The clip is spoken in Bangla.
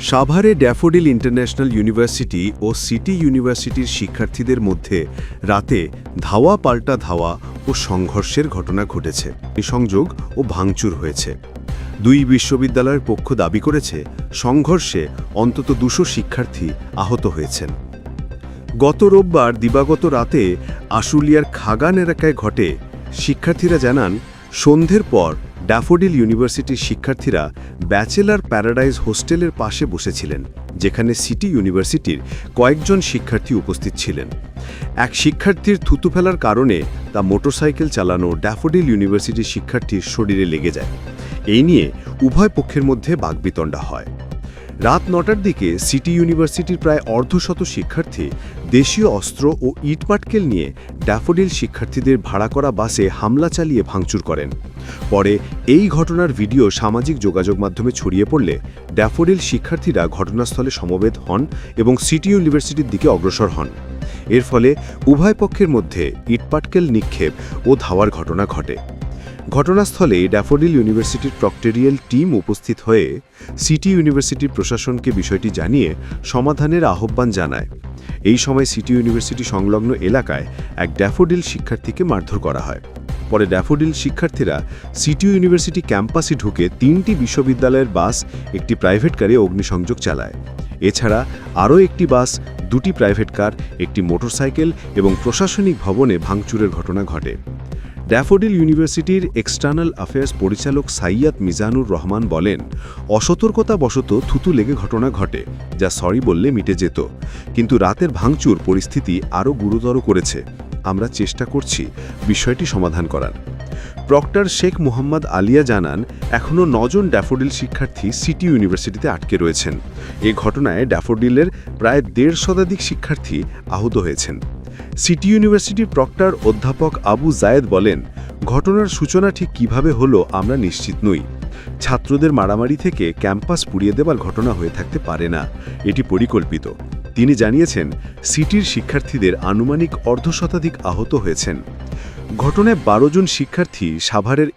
সাভারে ড্যাফোডিল ইন্টারন্যাশনাল ইউনিভার্সিটি ও সিটি ইউনিভার্সিটির শিক্ষার্থীদের মধ্যে রাতে ধাওয়া পাল্টা ধাওয়া ও সংঘর্ষের ঘটনা ঘটেছে। সংযোগ ও ভাঙচুর হয়েছে। দুই বিশ্ববিদ্যালয়ের পক্ষ দাবি করেছে, সংঘর্ষে অন্তত দুশো শিক্ষার্থী আহত হয়েছেন। গত রোববার দিবাগত রাতে আশুলিয়ার খাগান এলাকায় ঘটে। শিক্ষার্থীরা জানান, সন্ধ্যের পর ড্যাফোডিল ইউনিভার্সিটির শিক্ষার্থীরা ব্যাচেলার প্যারাডাইজ হোস্টেলের পাশে বসেছিলেন, যেখানে সিটি ইউনিভার্সিটির কয়েকজন শিক্ষার্থী উপস্থিত ছিলেন। এক শিক্ষার্থীর থুতু ফেলার কারণে তা মোটরসাইকেল চালানো ড্যাফোডিল ইউনিভার্সিটির শিক্ষার্থীর শরীরে লেগে যায়। এই নিয়ে উভয় পক্ষের মধ্যে বাগবিতণ্ডা হয়। রাত নটার দিকে সিটি ইউনিভার্সিটির প্রায় অর্ধশত শিক্ষার্থী দেশীয় অস্ত্র ও ইটপাটকেল নিয়ে ড্যাফোডিল শিক্ষার্থীদের ভাড়া করা বাসে হামলা চালিয়ে ভাঙচুর করেন। পরে এই ঘটনার ভিডিও সামাজিক যোগাযোগ মাধ্যমে ছড়িয়ে পড়লে ড্যাফোডিল শিক্ষার্থীরা ঘটনাস্থলে সমবেত হন এবং সিটি ইউনিভার্সিটির দিকে অগ্রসর হন। এর ফলে উভয় পক্ষের মধ্যে ইটপাটকেল নিক্ষেপ ও ধাওয়ার ঘটনা ঘটে। ঘটনাস্থলে ড্যাফোডিল ইউনিভার্সিটির প্রক্টেরিয়াল টিম উপস্থিত হয়ে সিটি ইউনিভার্সিটির প্রশাসনকে বিষয়টি জানিয়ে সমাধানের আহ্বান জানায়। এই সময় সিটি ইউনিভার্সিটি সংলগ্ন এলাকায় এক ড্যাফোডিল শিক্ষার্থীকে মারধর করা হয়। পরে ড্যাফোডিল শিক্ষার্থীরা সিটি ইউনিভার্সিটি ক্যাম্পাসে ঢুকে তিনটি বিশ্ববিদ্যালয়ের বাস একটি প্রাইভেট কারে অগ্নিসংযোগ চালায়। এছাড়া আরও একটি বাস, দুটি প্রাইভেট কার, একটি মোটরসাইকেল এবং প্রশাসনিক ভবনে ভাঙচুরের ঘটনা ঘটে। ড্যাফোডিল ইউনিভার্সিটির এক্সটার্নাল অ্যাফেয়ার্স পরিচালক সাইয়াদ মিজানুর রহমান বলেন অসতর্কতা বশত থুতু লেগে ঘটনা ঘটে, যা সরি বললে মিটে যেত। কিন্তু রাতের ভাঙচুর পরিস্থিতি আরও গুরুতর করেছে। আমরা চেষ্টা করছি বিষয়টি সমাধান করার। প্রক্টর শেখ মুহাম্মদ আলিয়া জানান এখনও নজন ড্যাফোডিল শিক্ষার্থী সিটি ইউনিভার্সিটিতে আটকে রয়েছেন। এ ঘটনায় ড্যাফোডিলের প্রায় দেড় শতাধিক শিক্ষার্থী আহত হয়েছেন। সিটি ইউনিভার্সিটির প্রক্টর অধ্যাপক আবু জায়েদ বলেন, ঘটনার সূচনা ঠিক কীভাবে হলো আমরা নিশ্চিত নই। ছাত্রদের মারামারি থেকে ক্যাম্পাস পুড়িয়ে দেবার ঘটনা হয়ে থাকতে পারে না। এটি পরিকল্পিত। তিনি জানিয়েছেন, সিটির শিক্ষার্থীদের আনুমানিক অর্ধশতাধিক আহত হয়েছেন। ঘটনায় বারো জন শিক্ষার্থী সাভারের